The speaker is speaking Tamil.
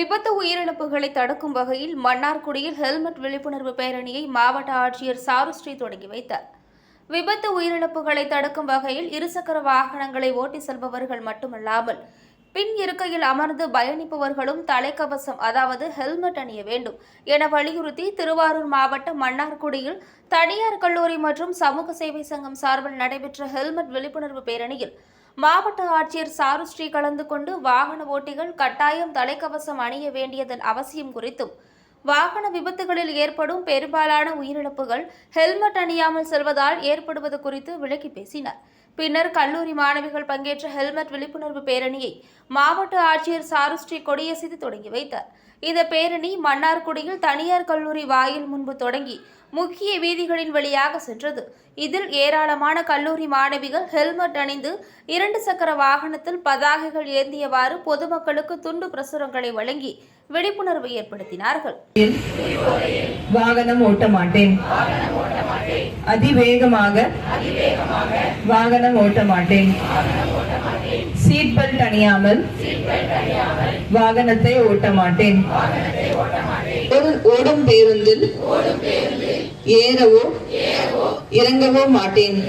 விபத்து உயிரிழப்புகளை தடுக்கும் வகையில் மன்னார்குடியில் ஹெல்மெட் விழிப்புணர்வு பேரணியை மாவட்ட ஆட்சியர் சாருஸ்ரீ தொடங்கி வைத்தார். விபத்து உயிரிழப்புகளை தடுக்கும் வகையில் இருசக்கர வாகனங்களை ஓட்டி செல்பவர்கள் மட்டுமல்லாமல் பின் இருக்கையில் அமர்ந்து பயணிப்பவர்களும் தலைக்கவசம் அதாவது ஹெல்மெட் அணிய வேண்டும் என வலியுறுத்தி திருவாரூர் மாவட்டம் மன்னார்குடியில் தனியார் கல்லூரி மற்றும் சமூக சேவை சங்கம் சார்பில் நடைபெற்ற ஹெல்மெட் விழிப்புணர்வு பேரணியில் மாவட்ட ஆட்சியர் சாருஸ்ரீ கலந்து கொண்டு வாகன ஓட்டிகள் கட்டாயம் தலைக்கவசம் அணிய வேண்டியதன் அவசியம் குறித்தும் வாகன விபத்துகளில் ஏற்படும் பெரும்பாலான உயிரிழப்புகள் ஹெல்மெட் அணியாமல் செல்வதால் ஏற்படுவது குறித்து விளக்கி பேசினார். பின்னர் கல்லூரி மாணவிகள் பங்கேற்ற ஹெல்மெட் விழிப்புணர்வு பேரணியை மாவட்ட ஆட்சியர் சாருஸ்ரீ கொடியசைத்து தொடங்கி வைத்தார். இந்த பேரணி மன்னார்குடியில் தனியார் கல்லூரி வாயில் முன்பு தொடங்கி முக்கிய வீதிகளின் வழியாக சென்றது. இதில் ஏராளமான கல்லூரி மாணவிகள் ஹெல்மெட் அணிந்து இரண்டு சக்கர வாகனத்தில் பதாகைகள் ஏந்தியவாறு பொதுமக்களுக்கு துண்டு பிரசுரங்களை வழங்கி விழிப்புணர்வு ஏற்படுத்தினார்கள். வாகனம் ஓட்ட மாட்டேன். அதிவேகமாக வாகனம் ஓட்ட மாட்டேன். சீட் பெல்ட் அணியாமல் வாகனத்தை ஓட்ட மாட்டேன். ஒரு- ஓடும் பேருந்தில் ஏறவோ இறங்கவோ மாட்டேன்.